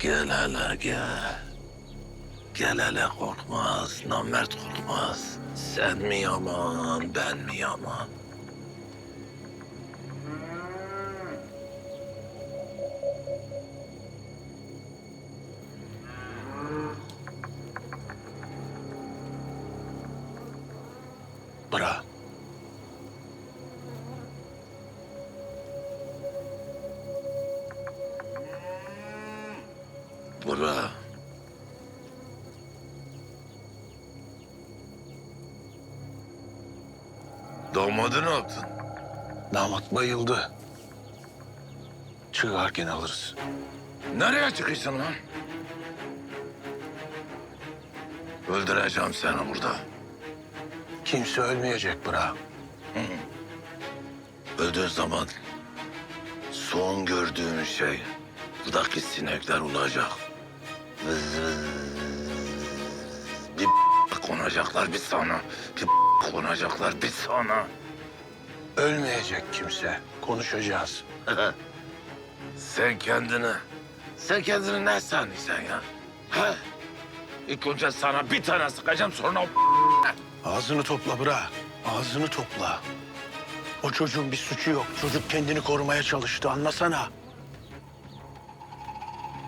Gel hele gel. Gel hele korkmaz, namert korkmaz. Sen mi yaman, ben mi yaman? Bırak. Bırak. Damadı ne yaptın? Damat bayıldı. Çıkarken alırız. Nereye çıkıyorsun lan? Öldüreceğim seni burada. Kimse ölmeyecek bırak. Öldüğün zaman son gördüğün şey buradaki sinekler olacak. Bir konacaklar bir sana. Bir konacaklar bir sana. Ölmeyecek kimse. Konuşacağız. Sen kendini, sen kendini ne sanıyorsun ya? Ha? İlk önce sana bir tane sıkacağım sonra o Ağzını topla bırak. Ağzını topla. O çocuğun bir suçu yok. Çocuk kendini korumaya çalıştı. Anlasana.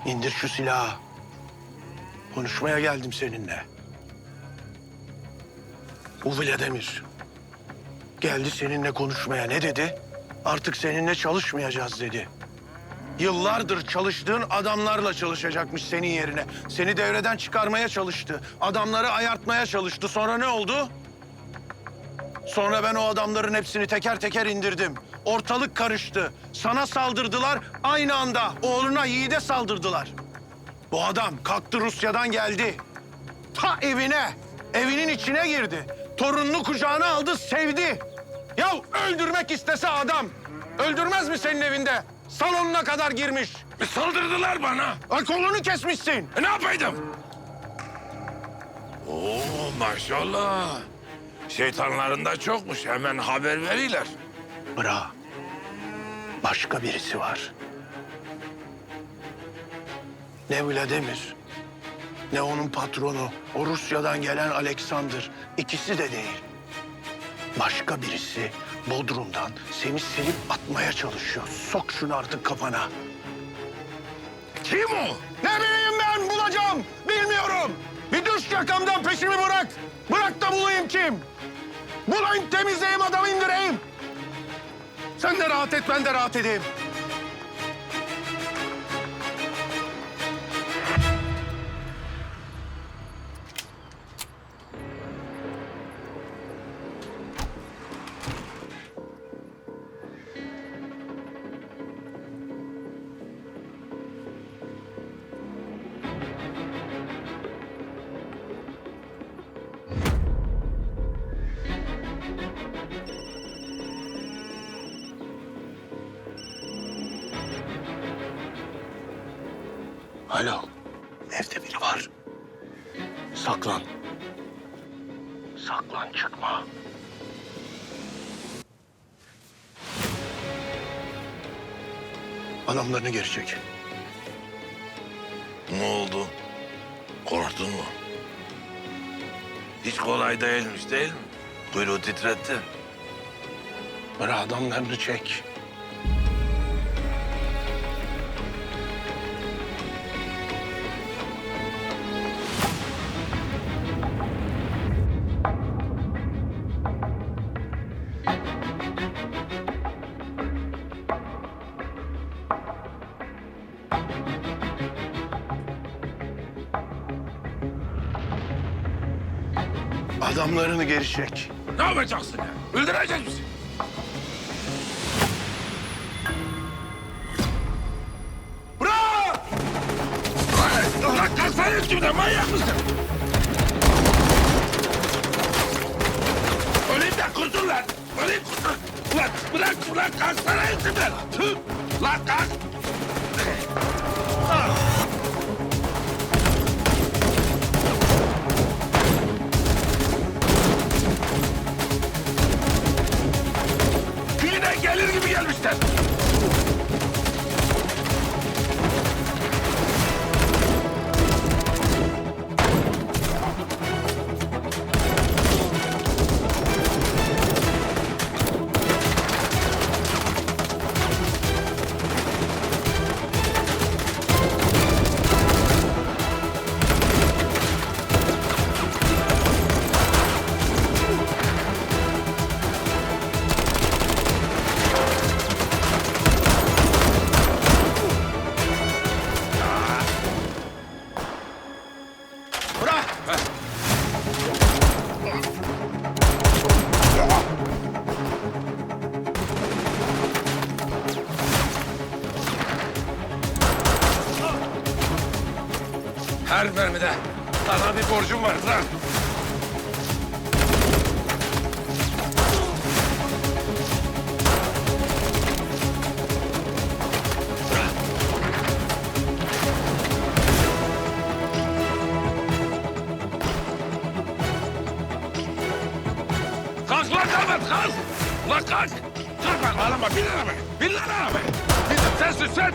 İndir şu silahı. Konuşmaya geldim seninle. Bu Vladimir. Geldi seninle konuşmaya. Ne dedi? Artık seninle çalışmayacağız dedi. Yıllardır çalıştığın adamlarla çalışacakmış senin yerine. Seni devreden çıkarmaya çalıştı. Adamları ayartmaya çalıştı. Sonra ne oldu? Sonra ben o adamların hepsini teker teker indirdim. Ortalık karıştı. Sana saldırdılar. Aynı anda oğluna Yiğit'e saldırdılar. Bu adam kalktı Rusya'dan geldi. Ta evine, evinin içine girdi. Torununu kucağına aldı, sevdi. Ya öldürmek istese adam. Öldürmez mi senin evinde? Salonuna kadar girmiş. Bir saldırdılar bana. Ay kolunu kesmişsin. E ne yapaydım? Oo maşallah. Şeytanlarında çokmuş. Hemen haber verirler. Bra. Başka birisi var. Ne Vladimir, ne onun patronu, o Rusya'dan gelen Alexander. ikisi de değil. Başka birisi Bodrum'dan seni silip atmaya çalışıyor. Sok şunu artık kafana. Kim o? Ne bileyim ben bulacağım. Bilmiyorum. Bir düş yakamdan peşimi bırak. Bırak da bulayım kim. Bulayım temizleyeyim adamı indireyim. Sen de rahat et ben de rahat edeyim. Alo. Evde biri var. Saklan. Saklan çıkma. Adamlarını geri çek. Ne oldu? Korktun mu? Hiç kolay değilmiş değil mi? Kuyruğu titretti. Bırak adamlarını çek. Adamlarını geri çek. Ne yapacaksın ya? Öldürecek misin? Bırak! Lan kalksana üstümden manyak mısın? Öleyim de kurtul lan. Öleyim kurtul. Ulan bırak ulan kalksana. Lan kalk. Her mermide sana bir borcum var lan. Kalk lan Ahmet kalk. Lan kalk. Kalk lan ağlama bin arabaya. Bin lan arabaya. Bin sen sür sen.